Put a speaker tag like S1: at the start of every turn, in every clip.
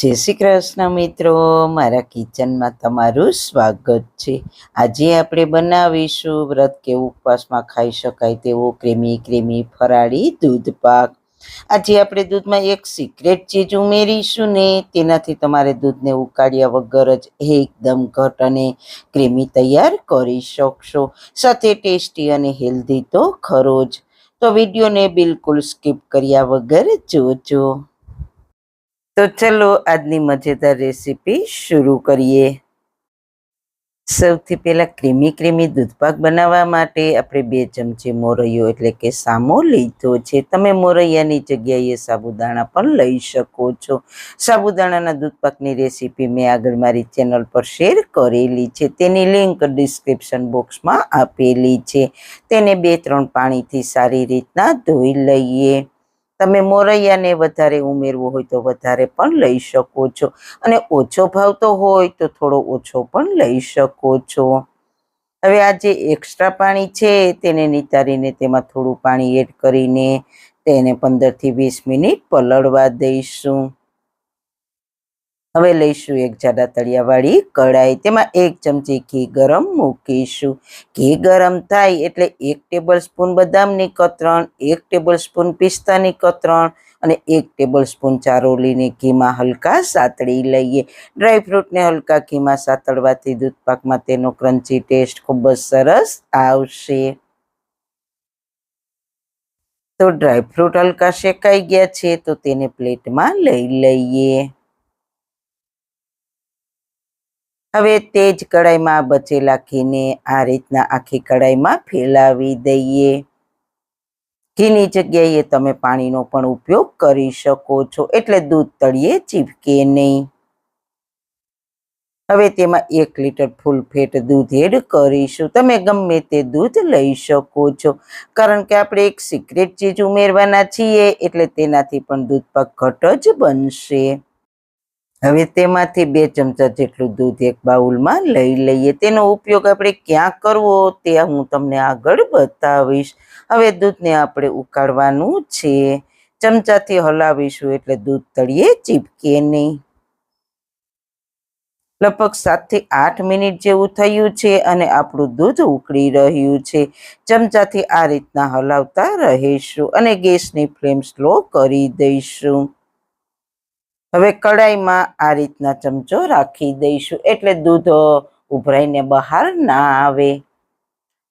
S1: જય શ્રી કૃષ્ણ મિત્રો. મારા કિચનમાં તમારું સ્વાગત છે. આજે આપણે બનાવીશું વ્રત કે ઉપવાસમાં ખાઈ શકાય તેવો ક્રેમી ક્રેમી ફરાળી દૂધ પાક. આજે આપણે દૂધમાં એક સિક્રેટ ચીજ ઉમેરીશું ને તેનાથી તમારે દૂધને ઉકાળ્યા વગર જ એકદમ ઘટ અને ક્રેમી તૈયાર કરી શકશો. સાથે ટેસ્ટી અને હેલ્ધી તો ખરો જ. તો વિડીયોને બિલકુલ સ્કીપ કર્યા વગર જોજો. તો ચલો આજની મજેદાર રેસીપી શરૂ કરીએ. સૌથી પહેલાં ક્રીમી ક્રીમી દૂધપાક બનાવવા માટે આપણે બે ચમચી મોરૈયો એટલે કે સામો લીધો છે. તમે મોરૈયાની જગ્યાએ સાબુદાણા પણ લઈ શકો છો. સાબુદાણાના દૂધપાકની રેસીપી મેં આગળ મારી ચેનલ પર શેર કરેલી છે. તેની લિંક ડિસ્ક્રિપ્શન બોક્સમાં આપેલી છે. તેને બે ત્રણ પાણીથી સારી રીતના ધોઈ લઈએ. તમે મોરૈયાને વધારે ઉમેરવું હોય તો વધારે પણ લઈ શકો છો. અને ઓછો ભાવતો હોય તો થોડો ઓછો પણ લઈ શકો છો. હવે આ જે એક્સ્ટ્રા પાણી છે તેને નિતારીને તેમાં થોડું પાણી એડ કરીને તેને પંદરથી વીસ મિનિટ પલળવા દઈશું. હવે લઈશું એક જાડા તળિયાવાળી કઢાઈ. તેમાં એક ચમચી ઘી ગરમ મૂકીશું. ઘી ગરમ થાય એટલે એક ટેબલ સ્પૂન બદામની કતરણ, એક ટેબલ સ્પૂન પિસ્તાની કતરણ અને એક ટેબલ સ્પૂન ચારોલીને ઘીમાં હલકા સાતળી લઈએ. ડ્રાયફ્રૂટને હલકા ઘીમાં સાતળવાથી દૂધપાકમાં તેનો ક્રન્ચી ટેસ્ટ ખૂબ જ સરસ આવશે. તો ડ્રાયફ્રૂટ હલકા શેકાઈ ગયા છે, તો તેને પ્લેટમાં લઈ લઈએ. હવે તે જ કઢાઈમાં બચેલા ઘીને આ રીતના આખી કઢાઈમાં ફેલાવી દઈએ. ઘીની જગ્યાએ તમે પાણીનો પણ ઉપયોગ કરી શકો છો. એટલે દૂધ તળીએ, ચીપકે નહીં. હવે તેમાં એક લીટર ફૂલ ફેટ દૂધ એડ કરીશું. તમે ગમે તે દૂધ લઈ શકો છો. કારણ કે આપણે એક સિક્રેટ ચીજ ઉમેરવાના છીએ, એટલે તેનાથી પણ દૂધ પાક ઘટ જ બનશે. હવે તેમાંથી બે ચમચા જેટલું દૂધ એક બાઉલમાં લઈ લઈએ. તેનો ઉપયોગ આપણે ક્યાં કરવો તે હું તમને આગળ બતાવીશ. હવે દૂધને આપણે ઉકાળવાનું છે. ચમચાથી હલાવીશું એટલે દૂધ તળિયે ચીપકે નહીં. લગભગ સાતથી આઠ મિનિટ જેવું થયું છે અને આપણું દૂધ ઉકળી રહ્યું છે. ચમચાથી આ રીતના હલાવતા રહીશું અને ગેસની ફ્લેમ સ્લો કરી દઈશું. હવે કડાઈમાં આ રીતના ચમચો રાખી દઈશું. એટલે દૂધ ઉભરાઈને બહાર ના આવે.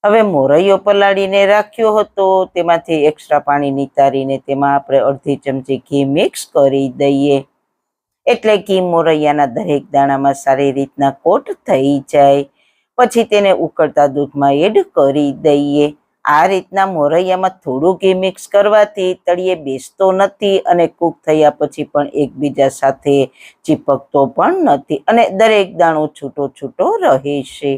S1: હવે મોરૈયો પલાળીને રાખ્યો હતો. તેમાંથી એક્સ્ટ્રા પાણી નિતારીને તેમાં આપણે અડધી ચમચી ઘી મિક્સ કરી દઈએ. એટલે ઘી મોરૈયાના દરેક દાણામાં સારી રીતના કોટ થઈ જાય. પછી તેને ઉકળતા દૂધમાં એડ કરી દઈએ. આ રીતના મોરૈયામાં થોડું ઘી મિક્સ કરવાથી તળિયે બેસતો નથી અને કૂક થયા પછી પણ એકબીજા સાથે ચીપકતો પણ નથી અને દરેક દાણો છૂટો છૂટો રહેશે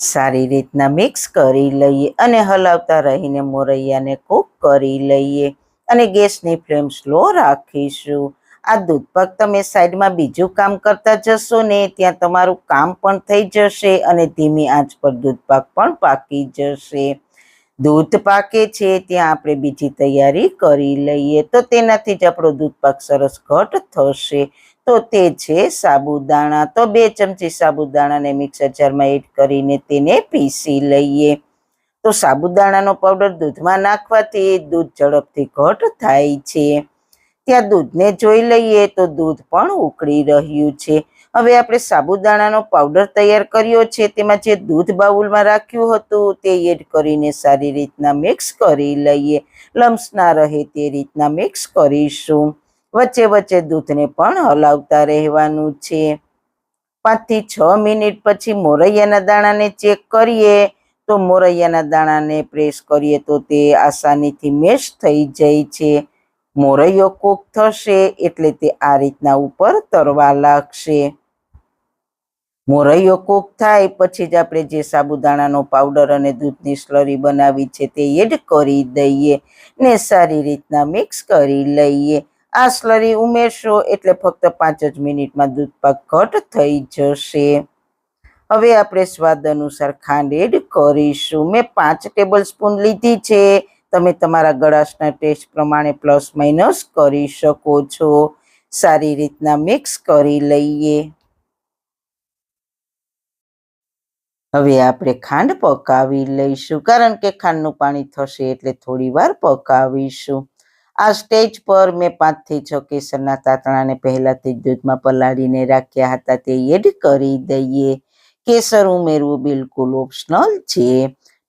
S1: સારી રીતના મિક્સ કરી લઈએ અને હલાવતા રહીને મોરૈયાને કૂક કરી લઈએ અને ગેસની ફ્લેમ સ્લો રાખીશું. આ દૂધપાક તમે સાઈડમાં બીજું કામ કરતા જશો ને ત્યાં તમારું કામ પણ થઈ જશે અને ધીમી આંચ પર દૂધપાક પણ પાકી જશે. દૂધ પાકે છે ત્યાં આપણે બીજી તૈયારી કરી લઈએ. તો તેનાથી જ આપણો દૂધપાક સરસ ઘટ થશે. તો તે છે સાબુદાણા. તો બે ચમચી સાબુદાણાને મિક્સર જારમાં એડ કરીને તેને પીસી લઈએ. તો સાબુદાણાનો પાવડર દૂધમાં નાખવાથી દૂધ ઝડપથી ઘટ થાય છે. ત્યાં દૂધને જોઈ લઈએ તો દૂધ પણ ઉકળી રહ્યું છે. હવે આપણે સાબુદાણાનો પાવડર તૈયાર કર્યો છે. તેમાં જે દૂધ બાઉલમાં રાખ્યું હતું તે એડ કરીને સારી રીતના મિક્સ કરી લઈએ. લમ્સ ના રહે તે રીતના મિક્સ કરીશું. વચ્ચે વચ્ચે દૂધને પણ હલાવતા રહેવાનું છે. પાંચથી છ મિનિટ પછી મોરૈયાના દાણાને ચેક કરીએ. તો મોરૈયાના દાણાને પ્રેસ કરીએ તો તે આસાનીથી મેશ થઈ જાય છે. મોરૈયો કૂક થશે એટલે તે આ રીતના ઉપર તરવા લાગશે. મોરૈયો કૂક થાય પછી જ આપણે જે સાબુદાણાનો પાવડર અને દૂધની સ્લરી બનાવી છે તે એડ કરી દઈએ ને સારી રીતના મિક્સ કરી લઈએ. આ સ્લરી ઉમેરશો એટલે ફક્ત પાંચ જ મિનિટમાં દૂધ પાક ઘટ થઈ જશે. હવે આપણે સ્વાદ અનુસાર ખાંડ એડ કરીશું. મેં પાંચ ટેબલ સ્પૂન લીધી છે. તમે તમારા ગળાશના ટેસ્ટ પ્રમાણે પ્લસ માઇનસ કરી શકો છો. સારી રીતના મિક્સ કરી લઈએ. હવે આપણે ખાંડ પકાવી લઈશું. કારણ કે ખાંડનું પાણી થશે એટલે થોડી વાર પકાવીશું. આ સ્ટેજ પર મેં પાંચથી છ કેસરના તાતણાને પહેલાંથી જ દૂધમાં પલાળીને રાખ્યા હતા. તે એડ કરી દઈએ. કેસર ઉમેરવું બિલકુલ ઓપ્શનલ છે.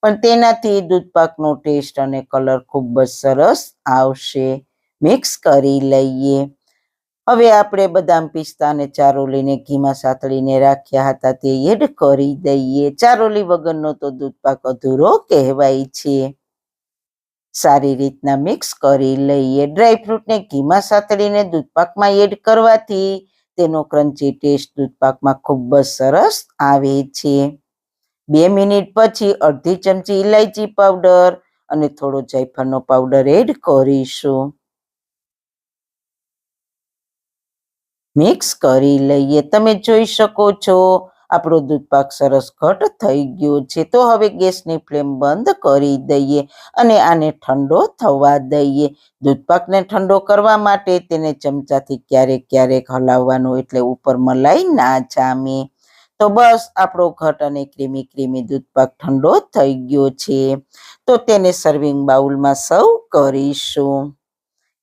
S1: પણ તેનાથી દૂધપાકનો ટેસ્ટ અને કલર ખૂબ જ સરસ આવશે. મિક્સ કરી લઈએ. હવે આપણે બદામ પિસ્તા અને ચારોલીને ઘીમાં સાતળીને રાખ્યા હતા તે એડ કરી દઈએ. ચારોલી વગરનો તો દૂધપાક અધૂરો કહેવાય છે. સારી રીતના મિક્સ કરી લઈએ. ડ્રાયફ્રૂટને ઘીમાં સાતળીને દૂધપાકમાં એડ કરવાથી તેનો ક્રન્ચી ટેસ્ટ દૂધપાકમાં ખૂબ જ સરસ આવે છે. બે મિનિટ પછી અડધી ચમચી ઇલાયચી પાવડર અને થોડો જાયફળનો પાવડર એડ કરીશું. મિક્સ કરી લઈએ. તમે જોઈ શકો છો, આપણો દૂધપાક સરસ ઘટ થઈ ગયો છે. તો હવે ગેસની ફ્લેમ બંધ કરી દઈએ અને આને ઠંડો થવા દઈએ. દૂધપાકને ઠંડો કરવા માટે તેને ચમચાથી ક્યારેક ક્યારેક હલાવવાનો એટલે ઉપર મલાઈ ના જામે. તો બસ આપણો ઘટ અને ક્રીમી ક્રીમી દૂધપાક ઠંડો થઈ ગયો છે. તો તેને સર્વિંગ બાઉલમાં સર્વ કરીશું.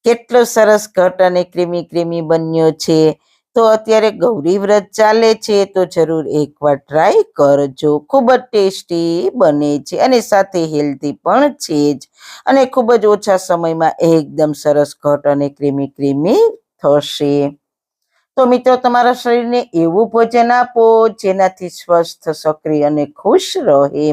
S1: કેટલો સરસ ઘટ અને ક્રીમી ક્રીમી બન્યો છે. તો અત્યારે ગૌરી વ્રત ચાલે છે તો જરૂર એકવાર ટ્રાય કરજો. ખૂબ જ ટેસ્ટી બને છે અને સાથે હેલ્ધી પણ છે જ. અને ખૂબ જ ઓછા સમયમાં એકદમ સરસ ઘટ અને ક્રીમી ક્રીમી થશે. તો મિત્રો, તમારા શરીરને એવું ભોજન આપો જેનાથી સ્વસ્થ, સક્રિય અને ખુશ રહે.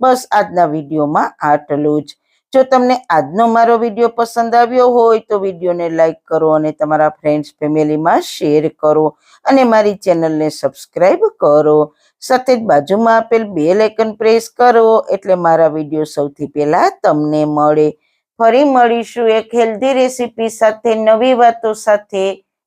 S1: બસ આજના વિડીયોમાં આટલું જ. જો તમને આજનો મારો વીડિયો પસંદ આવ્યો હોય તો વિડીયોને લાઈક કરો અને તમારા ફ્રેન્ડ્સ, ફેમિલીમાં શેર કરો અને મારી ચેનલને સબસ્ક્રાઈબ કરો. સાથે જ બાજુમાં આપેલ બે લેકન પ્રેસ કરો એટલે મારા વીડિયો સૌથી પહેલાં તમને મળે. ફરી મળીશું એક હેલ્ધી રેસીપી સાથે, નવી વાતો સાથે.